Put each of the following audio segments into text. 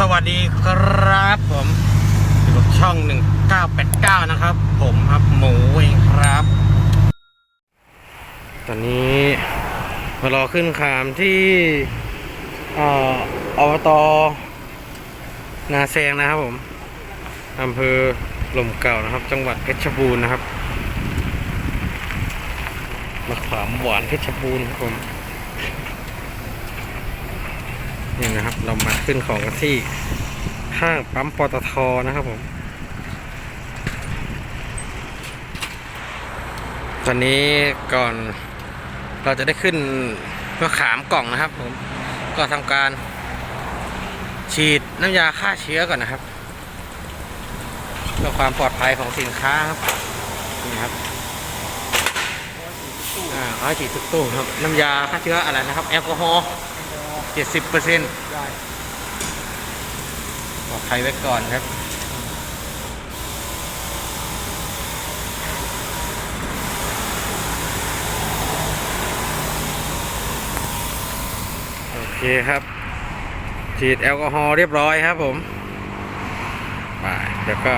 สวัสดีครับผมอยู่กับช่อง 1989 นะครับ ผมครับหมูเองครับ ตอนนี้มารอขึ้นขามที่อ่ออบตนาแซงนะครับผมอำเภอลมเก่านะครับ จังหวัดเพชรบูรณ์นะครับมะขามหวานเพชรบูรณ์ครับผม นี่นะครับ เรามาขึ้นของกันที่ห้างปั๊มปตทนะครับผมตอนนี้ก่อนเราจะได้ขึ้นมะขามกล่องนะครับ ผมก็ทำการ ฉีดน้ำยาฆ่าเชื้อก่อนนะครับเพื่อความปลอดภัยของสินค้าครับนี่ครับอ่าเขาฉีดทุกตู้ครับน้ำยาฆ่าเชื้ออะไรนะครับ แอลกอฮอล์ เจ็ดสิบเปอร์เซ็นต์ปลอดภัยไว้ก่อนครับ โอเคครับ ฉีดแอลกอฮอล์เรียบร้อยครับผมไปเดี๋ยวก็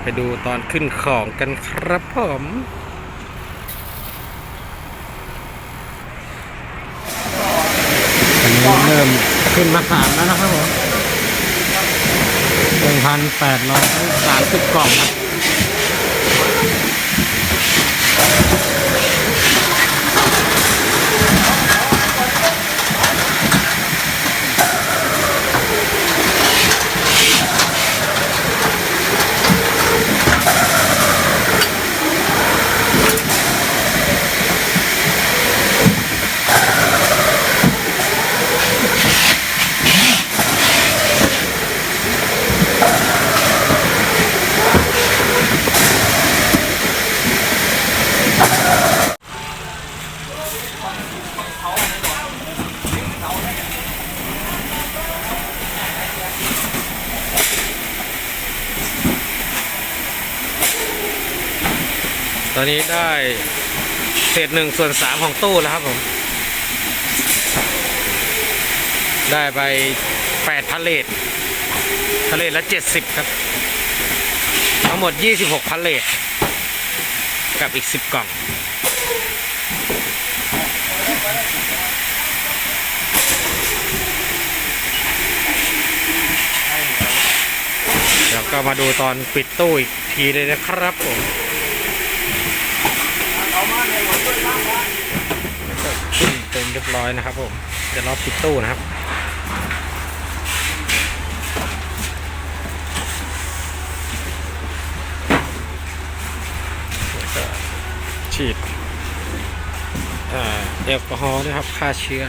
ไปดูตอนขึ้นของกันครับผม อันนี้ เริ่มขึ้นมาสามแล้วนะครับผมหนึ่งพันแปดร้อยสามสิบกล่องครับ อนนี้ได้เศษหนึ่งส่วนสามของตู้แล้วครับผม ได้ไปแปดพาเลทพาเลทละเจ็ดสิบครับ ทั้งหมดยี่สิบหกพาเลทกับอีกสิบกล่องเดี๋ยวก็มาดูตอนปิดตู้อีกทีเลยนะครับผม ขึ้น เรียบร้อยนะครับผมเดี๋ยวรอปิดตู้นะครับก็ฉีดแอลกอฮอล์นะครับฆ่าเชื้อ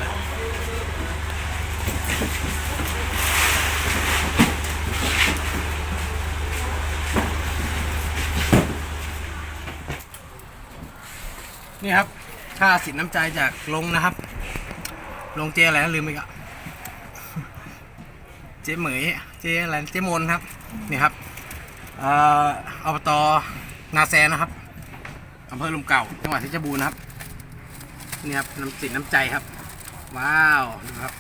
นี่ครับค่าสินน้ำใจจากลงนะครับ ลงเจอะไรลืมไปก็เจ๊เหมยเจ๊อะไรเจ๊มนครับนี่ครับเอ่ออบตนาแซนะครับอำเภอลุมเก่าจังหวัดเพชรบูรณ์นะครับนี่ครับน้ำสินน้ำใจครับ ว้าวดูครับ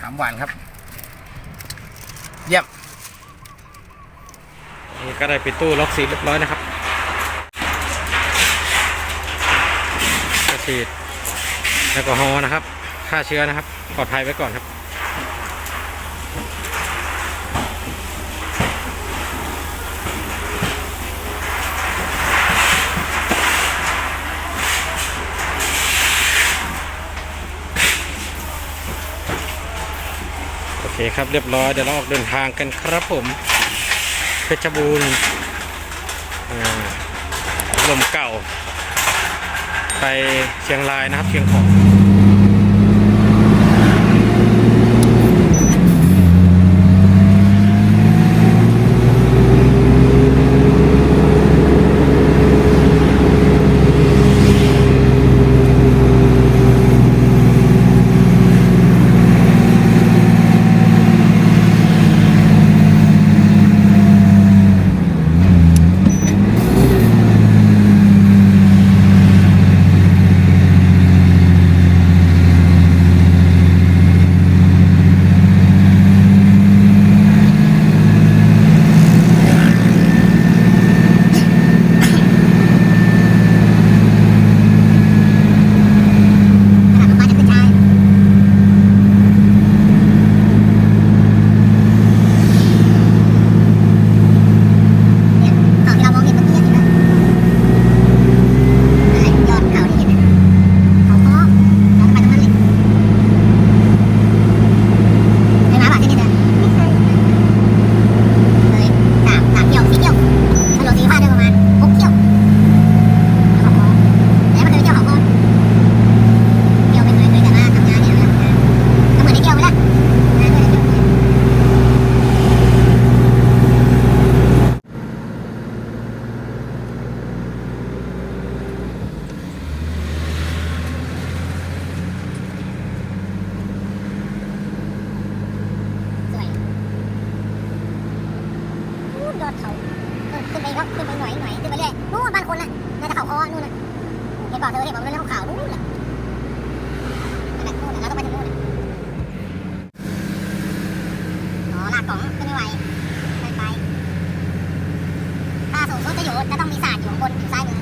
ขามหวานครับ เยี่ยมนี่ก็ได้ปิดตู้ล็อกสีเรียบร้อยนะครับก็ฉีดแอลกอฮอล์นะครับ ฆ่าเชื้อนะครับ ปลอดภัยไว้ก่อนครับโอเคครับเรียบร้อยเดี๋ยวเราออกเดินทางกันครับผม เพชรบูรณ์ลมเก่า ไปเชียงรายนะครับเชียงของ ขึ้นไปก็ขึ้นไปหน่อยหน่อยขึ้นไปเรื่อยนู่นบ้านคนน่ะน่าจะเขาคอนู่นน่ะเห็นบอกเธอเห็นบอกเรื่องของเขานู่นน่ะนั่นแหละนู่นน่ะเราต้องไปถึงนู่นน่ะอ๋อลากกล่องขึ้นไม่ไหวไม่ไปถ้าสูงสุดจะอยู่จะต้องมีศาสตร์อยู่ข้างบนอยู่ซ้ายมือ